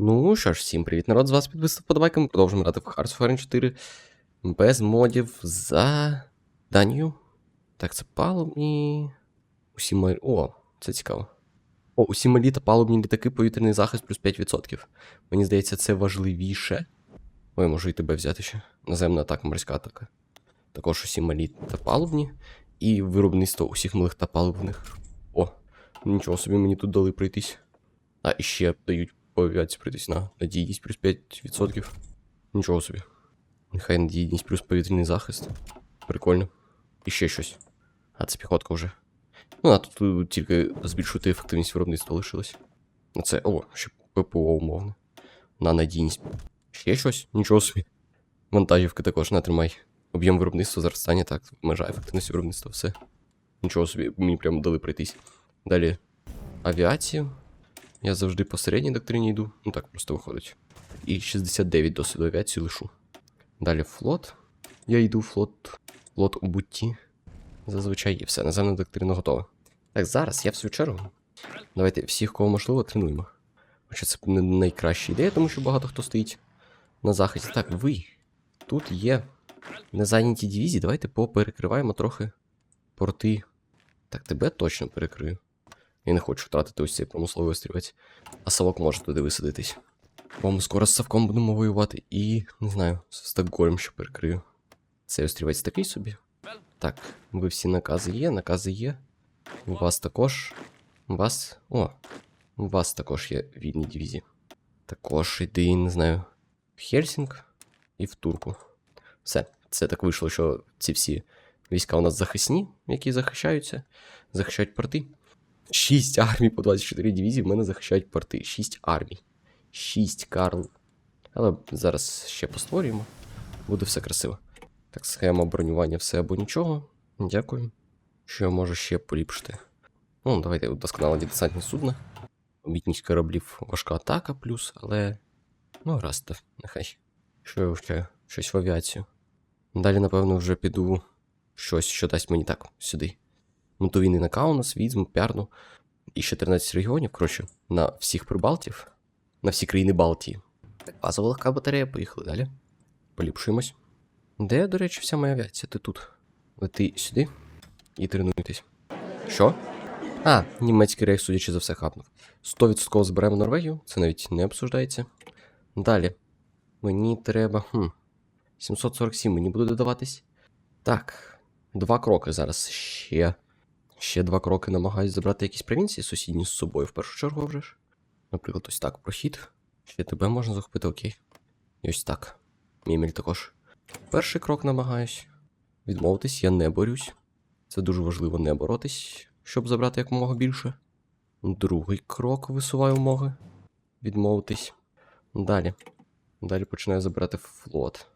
Ну що ж, всім привіт, народ, з вас підписав подобайка. Ми продовжуємо грати в Hearts of Iron 4 без модів за Данію. Так, це палубні. Усі малі. О, це цікаво. О, усі малі та палубні літаки, повітряний захист плюс 5%. Мені здається, це важливіше. Ой, можу і тебе взяти ще. Наземна атака, морська атака. Також усі малі та палубні. І виробництво усіх малих та палубних. О, нічого собі мені тут дали пройтись. А, і ще дають авіації пройтись на надійність плюс 5%. Нічого собі. Нехай надійність плюс повітряний захист. Прикольно. І ще щось. А це піхотка вже. Ну, а тут е, тільки збільшувати ефективність виробництва лишилось. Це. О, ще ППО умовно. На надійність. Ще щось? Нічого собі. Вантажівки також натримай. Об'єм виробництва зростання, так, межа ефективності виробництва, все. Нічого собі, мені прямо дали пройтись. Далі авіацію. Я завжди по середній доктрині йду. Ну так просто виходить. І 69 досвіду авіацію лишу. Далі флот. Я йду флот. Флот у бутті. Зазвичай є все. Наземна доктрина готова. Так, зараз я в свою чергу. Давайте всіх, кого можливо, тренуємо. Хоча це не найкраща ідея, тому що багато хто стоїть на захисті. Так, ви. Тут є незайняті дивізії. Давайте поперекриваємо трохи порти. Так, тебе точно перекрию. Я не хочу втратити ось цей промисловий острівець. А Савок може туди висадитись. Бо ми скоро з Савком будемо воювати і, не знаю, з Стокгольм ще перекрию. Цей острівець такий собі. Так, ви всі накази є, накази є. У вас також. У вас. О! У вас також є вільні дивізії. Також йди, не знаю, в Хельсінг і в Турку. Все, це так вийшло, що ці всі війська у нас захисні, які захищаються, захищають порти. Шість армій по 24 дивізії в мене захищають порти. Шість армій. Шість Карл. Але зараз ще постворюємо. Буде все красиво. Так, схема бронювання все або нічого. Дякую. Що я можу ще поліпшити? Ну, давайте удосконалені десантні судна. Обітність кораблів важка атака плюс, але. Ну, раз то, нехай. Що я вивчаю? Щось в авіацію. Далі, напевно, вже піду щось, що дасть мені так, сюди. Мотовійний на Каунас, Відьму, Пярну і ще 13 регіонів, коротше, на всіх прибалтів, на всі країни Балтії. Базова легка батарея, поїхали далі. Поліпшуємось. Де, до речі, вся моя авіація? Ти тут. Лети сюди і тренуйтесь. Що? А, німецький рейх, судячи за все, хапнув. 100% зберемо Норвегію, це навіть не обсуждається. Далі. Мені треба. Хм. 747 мені буде додаватись. Так. Два кроки зараз ще. Ще два кроки намагаюсь забрати якісь провінції сусідні з собою в першу чергу вже ж. Наприклад, ось так прохід. Ще тебе можна захопити, окей. І ось так. Мімель також. Перший крок намагаюсь. Відмовитись, я не борюсь. Це дуже важливо не боротись, щоб забрати якомога більше. Другий крок висуваю умови. Відмовитись. Далі. Далі починаю забирати флот.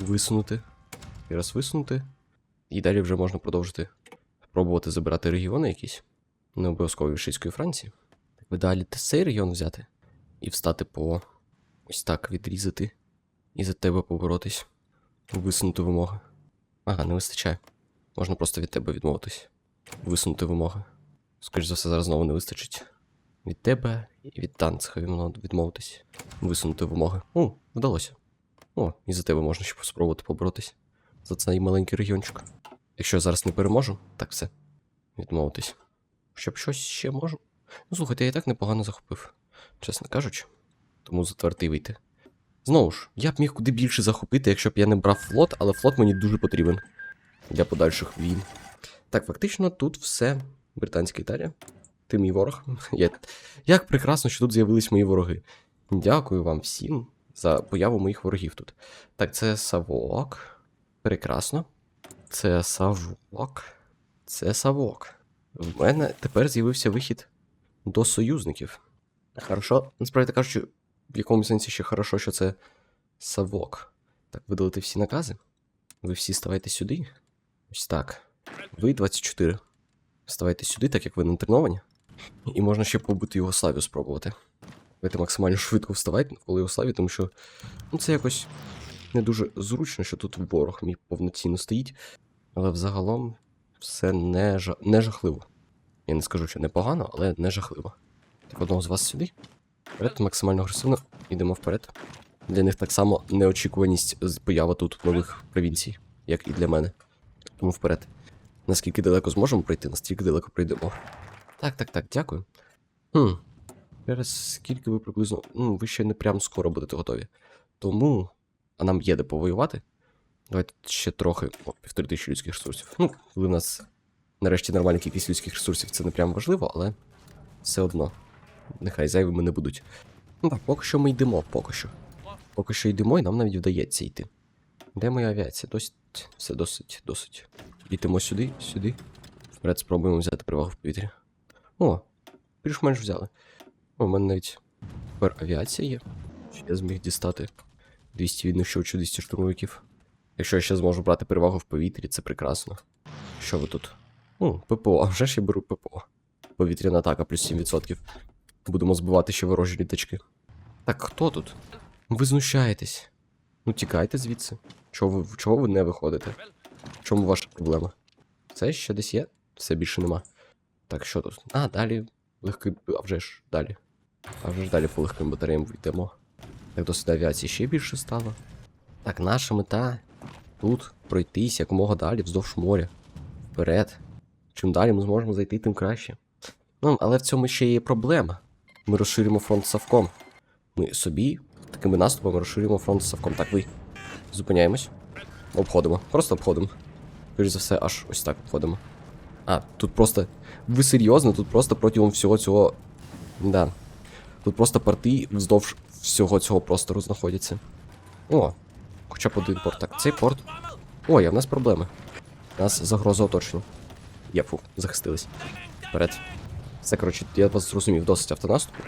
Висунути. І раз висунути. І далі вже можна продовжити пробувати забирати регіони якісь. Не обов'язково від Шийської Франції. Так би далі цей регіон взяти. І встати по ось так відрізати. І за тебе поборотись. Висунути вимоги. Ага, не вистачає. Можна просто від тебе відмовитись. Висунути вимоги. Скоріше за все, зараз знову не вистачить. Від тебе і від танцха відмовитись. Висунути вимоги. О, вдалося. О, і за тебе можна ще спробувати поборотись. За цей маленький регіончик. Якщо я зараз не переможу, так все. Відмовитись. Щоб щось ще можу. Ну, слухайте, я і так непогано захопив, чесно кажучи. Тому затвердий вийти. Знову ж, я б міг куди більше захопити, якщо б я не брав флот, але флот мені дуже потрібен для подальших війн. Так, фактично, тут все британська Італія. Ти мій ворог. Я... Як прекрасно, що тут з'явились мої вороги. Дякую вам всім за появу моїх ворогів тут. Так, це Савок. Прекрасно. Це Савок. Це Савок. В мене тепер з'явився вихід до союзників. Хорошо. Насправді кажучи, в якому сенсі ще хорошо, що це Савок. Так, видалити всі накази. Ви всі ставайте сюди. Ось так. Ви 24. Ставайте сюди, так як ви натреновані. І можна ще побити Югославію спробувати. Давайте максимально швидко вставайте навколо Югославії, тому що ну, це якось не дуже зручно, що тут ворог мій повноцінно стоїть. Але взагалом все не, жа... не жахливо. Я не скажу, що непогано, але не жахливо. Так одного з вас сюди. Вперед максимально агресивно. Йдемо вперед. Для них так само неочікуваність появи тут нових провінцій, як і для мене. Тому вперед. Наскільки далеко зможемо пройти, настільки далеко пройдемо. Так, так, так, дякую. Хм. Через скільки ви приблизно. Ну, ви ще не прям скоро будете готові. Тому. А нам є де повоювати. Давайте ще трохи. О, півтори тисячі людських ресурсів. Ну, коли в нас нарешті нормальна кількість людських ресурсів, це не прям важливо, але все одно. Нехай зайвими не будуть. Ну так, поки що ми йдемо, поки що. Поки що йдемо, і нам навіть вдається йти. Де моя авіація? Досить. Все досить, досить. Йдемо сюди, сюди. Вперед спробуємо взяти перевагу в повітрі. О, більш-менш взяли. О, у мене навіть тепер авіація є. Ще я зміг дістати 200 віднищувачів, 200 штурмовиків. Якщо я ще зможу брати перевагу в повітрі, це прекрасно. Що ви тут? О, ППО, а вже ж я беру ППО. Повітряна атака плюс 7%. Будемо збивати ще ворожі літачки. Так хто тут? Ви знущаєтесь. Ну тікайте звідси. Чого ви, чого ви не виходите? В чому ваша проблема? Це ще десь є? Все більше нема. Так, що тут? А, далі легкий. А вже ж далі. А вже ж далі по легким батареям йдемо. Так досить авіації ще більше стало. Так, наша мета тут пройтись якомога далі вздовж моря. Вперед. Чим далі ми зможемо зайти, тим краще. Ну, але в цьому ще є проблема. Ми розширимо фронт Савком. Ми собі такими наступами розширюємо фронт Савком. Так, ви. Зупиняємось. Обходимо. Просто обходимо. Скоріше за все, аж ось так обходимо. А, тут просто. Ви серйозно? Тут просто протягом всього цього. Да. Тут просто порти вздовж всього цього простору знаходяться. О, хоча б один порт. Так, цей порт. Ой, а в нас проблеми. У нас загроза оточення. Є, фу, захистились. Вперед. Все, коротше, я вас зрозумів, досить автонаступу.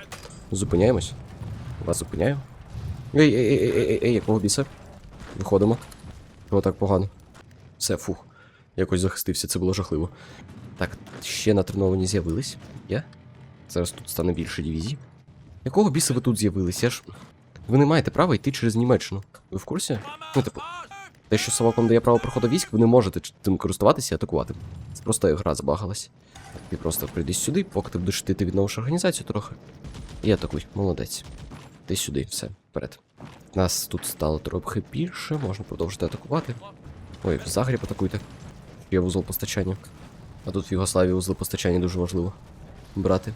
Зупиняємось. Вас зупиняю. Ей, ей, ей, ей, ей, ей, якого біса? Виходимо. Чого так погано? Все, фух. Якось захистився, це було жахливо. Так, ще натреновані з'явились. Є? Зараз тут стане більше дивізій. Якого біса ви тут з'явились? Я ж. Ви не маєте права йти через Німеччину. Ви в курсі? Ну, типу, те, що Савок вам дає право проходу військ, ви не можете цим користуватися і атакувати. Це просто гра забагалась. Ти просто прийди сюди, поки ти будеш йти, ти відновиш організацію трохи. І атакуй, молодець. Ти сюди, все, вперед. Нас тут стало трохи більше, можна продовжити атакувати. Ой, в Загріб атакуйте. Є вузол постачання. А тут в Югославії вузол постачання дуже важливо. Брати.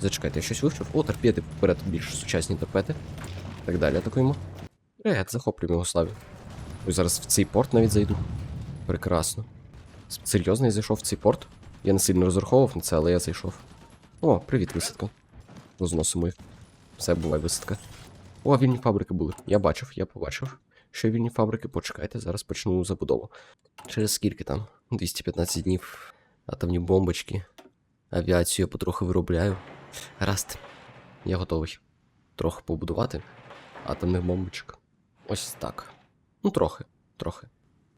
Зачекайте, я щось вивчив. О, торпеди, вперед більш сучасні торпеди. Так далі атакуємо. Привет, захоплюємо Югославію. Ой, зараз в цей порт навіть зайду. Прекрасно. Серйозно я зайшов в цей порт? Я не сильно розраховував на це, але я зайшов. О, привіт, висадка. Розносимо їх. Все, буває висадка. О, вільні фабрики були. Я бачив, я побачив. Що вільні фабрики, почекайте, зараз почну забудову. Через скільки там? 215 днів. Атомні бомбочки. Авіацію я потроху виробляю. Гаразд. Я готовий. Трохи побудувати. Атомних бомбочок. Ось так. Ну, трохи, трохи.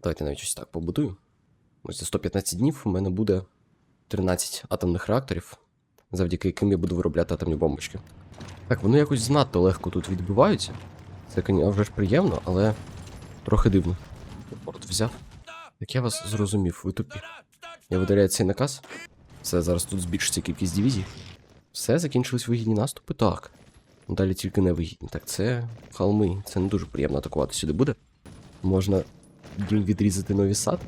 Давайте навіть ось так побудую. Ось за 115 днів у мене буде 13 атомних реакторів, завдяки яким я буду виробляти атомні бомбочки. Так, вони якось знадто легко тут відбиваються. Це, вже ж приємно, але трохи дивно. Порт взяв. Так я вас зрозумів, ви тупі. Я видаляю цей наказ. Все, зараз тут збільшиться кількість дивізій. Все, закінчились вигідні наступи? Так. Далі тільки невигідні. Так, це холми. Це не дуже приємно атакувати сюди буде. Можна відрізати новий сад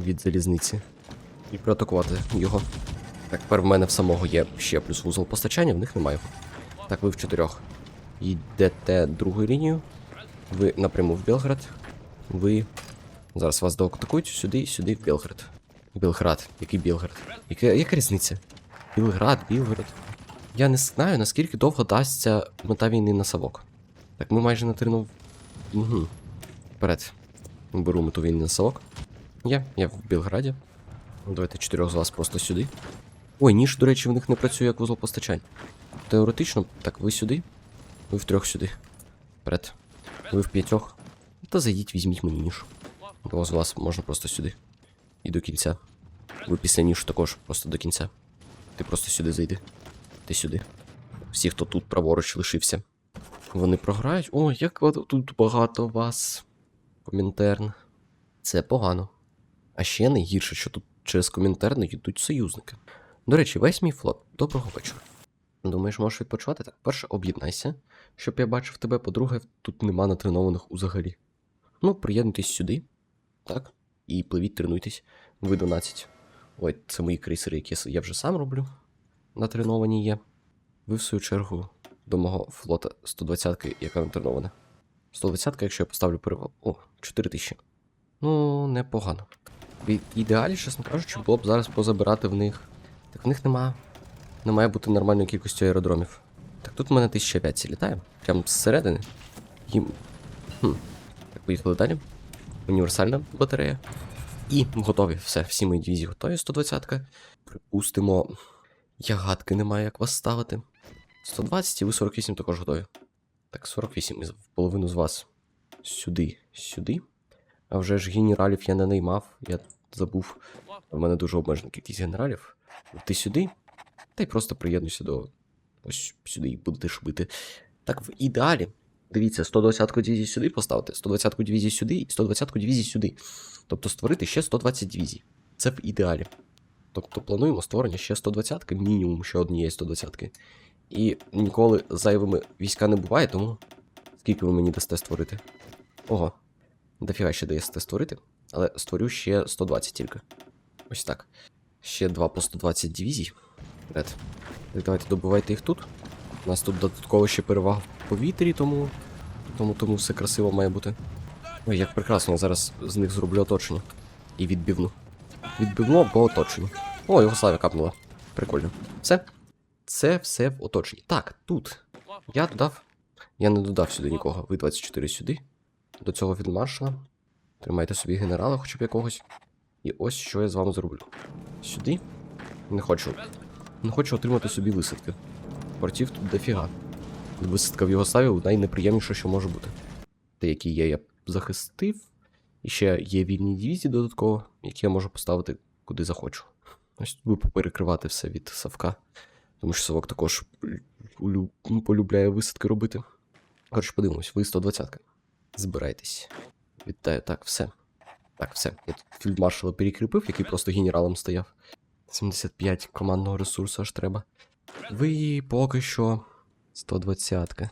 від залізниці і проатакувати його. Так, тепер в мене в самого є ще плюс вузол постачання, в них немає. Так, ви в чотирьох. Йдете другою лінією. Ви напряму в Білград. Ви. Зараз вас доатакують сюди, сюди, в Білград. Білград. Який Білград? Яка, яка різниця? Білград, Білград. Я не знаю, наскільки довго дасться мета війни на Савок. Так, ми майже натренув. Угу. Вперед. Беру мету війни на Савок. Я, я в Білграді. Давайте чотирьох з вас просто сюди. Ой, ніж, до речі, в них не працює як вузол постачань. Теоретично, так, ви сюди, ви втрьох сюди. Вперед. Ви в п'ятьох. Та зайдіть, візьміть мені ніж. Двого з вас можна просто сюди. І до кінця. Ви після ніж також просто до кінця. Ти просто сюди зайди. Ти сюди. Всі, хто тут праворуч лишився. Вони програють. О, як тут багато вас. Комінтерн. Це погано. А ще найгірше, що тут через Комінтерн йдуть союзники. До речі, весь мій флот. Доброго вечора. Думаєш, можеш відпочивати? Так, перше об'єднайся. щоб я бачив тебе. По-друге, тут нема натренованих узагалі. Ну, приєднуйтесь сюди. Так. І пливіть, тренуйтесь. Ви 12. Ой, це мої крейсери, які я вже сам роблю. Натреновані є. Ви, в свою чергу, до мого флота 120-ки, яка натренована. 120-ка, якщо я поставлю перевагу. О, 4000. Ну, непогано. В ідеалі, чесно кажучи, було б зараз позабирати в них. Так в них нема. Не має бути нормальної кількості аеродромів. Так тут в мене 1000 авіації літає. Прям зсередини. Їм. Хм. Так, поїхали далі. Універсальна батарея. І готові. Все, всі мої дивізії готові, 120-ка. Припустимо. Я гадки не маю, як вас ставити. 120 і ви 48 також готові. Так, 48 із половину з вас. Сюди, сюди. А вже ж генералів я не наймав, я забув. У мене дуже обмежена кількість генералів. Ти сюди, та й просто приєднуйся до. Ось сюди і будете шбити. Так, в ідеалі. Дивіться, 120-ку дивізії сюди поставити, 120-ку дивізії сюди і 120-ку дивізії сюди. Тобто створити ще 120 дивізій. Це в ідеалі. Тобто плануємо створення ще 120-ки, мінімум ще однієї 120-ки. І ніколи зайвими війська не буває, тому скільки ви мені дасте створити? Ого, дофіга ще даєте створити, але створю ще 120 тільки. Ось так. Ще 2 по 120 дивізій. Ред. Так, давайте добивайте їх тут. У нас тут додатково ще перевага в повітрі, тому. Тому тому все красиво має бути. Ой, як прекрасно, я зараз з них зроблю оточення. І відбивну. Відбивну або оточення. О, його славя капнула. Прикольно. Все. Це все в оточенні. Так, тут. Я додав. Я не додав сюди нікого. Ви 24 сюди. До цього відмаршала. Тримайте собі генерала хоча б якогось. І ось що я з вами зроблю. Сюди. Не хочу. Не хочу отримати собі висадки. Портів тут дофіга. Висадка в Югославії найнеприємніше, що може бути. Те, які є, я захистив. І ще є вільні дивізії додатково, які я можу поставити куди захочу. Ось ви перекривати все від Савка. Тому що Савок також ну, полюбляє висадки робити. Коротше, подивимось, ви 120-ка. Збирайтесь. Вітаю, так, все. Так, все. Я тут фільдмаршала перекріпив, який просто генералом стояв. 75 командного ресурсу аж треба. Ви поки що 120-ка.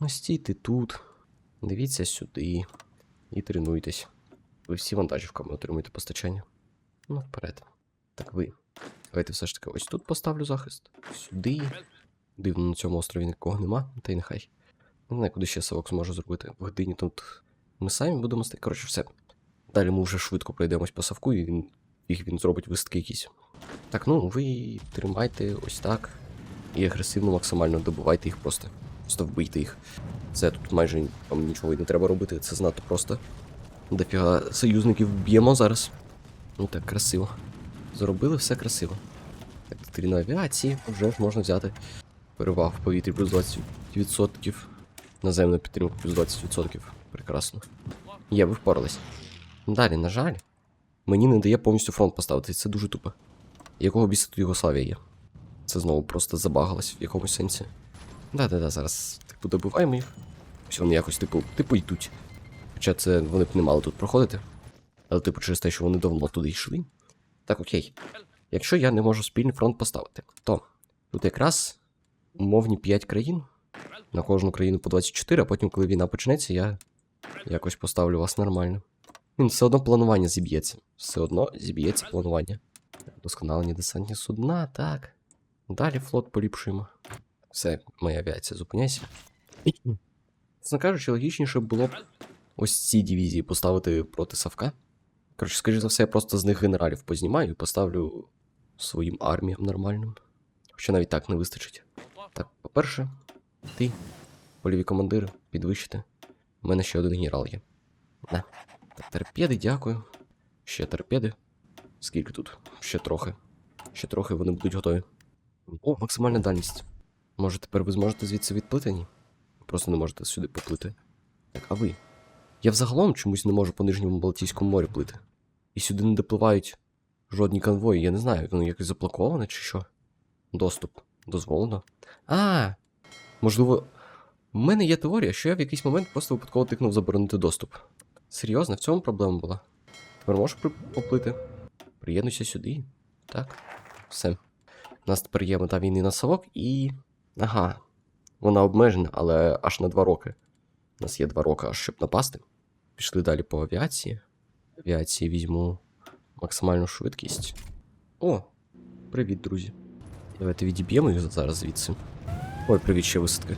Ну, стійте тут. Дивіться сюди. І тренуйтесь. Ви всі вантажівками отримуєте постачання. Ну, вперед. Так ви. Давайте все ж таки ось тут поставлю захист. Сюди. Дивно, на цьому острові нікого нема, та й нехай. Не знаю, куди ще совок зможе зробити. В годині тут ми самі будемо стати. Коротше, все. Далі ми вже швидко пройдемось по совку, і їх він зробить висадки якісь. Так, ну ви тримайте ось так. І агресивно максимально добивайте їх просто. Просто вбийте їх. Це тут майже вам нічого і не треба робити, це знато просто. Дофіга союзників б'ємо зараз. Ну так, красиво. Зробили все красиво. Так, авіації вже ж можна взяти. Перевагу в повітрі плюс 20%. Наземну підтримку плюс 20%. Прекрасно. Є, ви впорались. Далі, на жаль, мені не дає повністю фронт поставити, це дуже тупо. Якого біса тут Югославія є? Це знову просто забагалось в якомусь сенсі. Да-да-да, зараз типу добиваємо їх. Ось вони якось, типу, типу йдуть. Хоча це вони б не мали тут проходити. Але, типу, через те, що вони давно туди йшли. Так, окей. Якщо я не можу спільний фронт поставити, то тут якраз умовні 5 країн. На кожну країну по 24, а потім, коли війна почнеться, я якось поставлю вас нормально. Він все одно планування зіб'ється. Все одно зіб'ється планування. Досконалення десантні судна, так. Далі флот поліпшуємо. Все, моя авіація, зупиняйся. Чесно кажучи, логічніше було б ось ці дивізії поставити проти Савка. Коротше, скоріш за все, я просто з них генералів познімаю і поставлю своїм арміям нормальним. Хоча навіть так не вистачить. Так, по-перше, ти, польові командири, підвищити. У мене ще один генерал є. На. Так, торпеди, дякую. Ще торпеди. Скільки тут? Ще трохи. Ще трохи вони будуть готові. О, максимальна дальність. Може, тепер ви зможете звідси відплити? Ні? Просто не можете сюди поплити. Так, а ви? Я взагалом чомусь не можу по нижньому Балтійському морю плити. І сюди не допливають жодні конвої. Я не знаю, воно якось заблоковане чи що. Доступ дозволено. А, можливо, в мене є теорія, що я в якийсь момент просто випадково тикнув заборонити доступ. Серйозно, в цьому проблема була. Тепер при... поплити? Приєднуйся сюди. Так. Все. У нас тепер є мета війни на совок і. Ага. вона обмежена, але аж на 2 роки. У нас є 2 роки, аж щоб напасти. Пішли далі по авіації. Авіації візьму максимальну швидкість. О, привіт, друзі. Давайте відіб'ємо їх зараз звідси. Ой, привіт, ще висадки.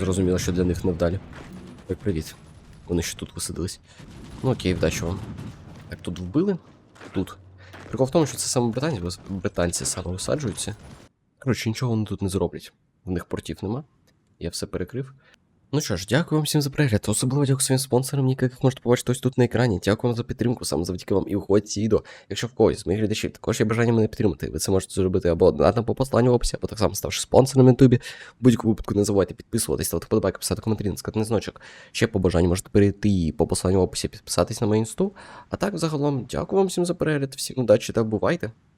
Зрозуміло, що для них невдалі. Ой, привіт. Вони ще тут висадились. Ну окей, вдачі вам. Так, тут вбили? Тут. Прикол в тому, що це саме британці, британці саме висаджуються. Коротше, нічого вони тут не зроблять. В них портів нема. Я все перекрив. Ну що ж, дякую вам всім за перегляд. Особливо дякую своїм спонсорам, яких можете побачити ось тут на екрані. Дякую вам за підтримку, саме завдяки вам і виходять ці відео. Якщо в когось з моїх глядачів також є бажання мене підтримати, ви це можете зробити або донатом по посланню в описі, або так само ставши спонсором на ютубі. Будь-якому випадку не забувайте підписуватись, ставити подобайки, писати коментарі, на дзвіночок. Ще по бажанню можете перейти по посланню в описі, підписатись на мою інсту. А так, загалом, дякую вам всім за перегляд, всім удачі та бувайте!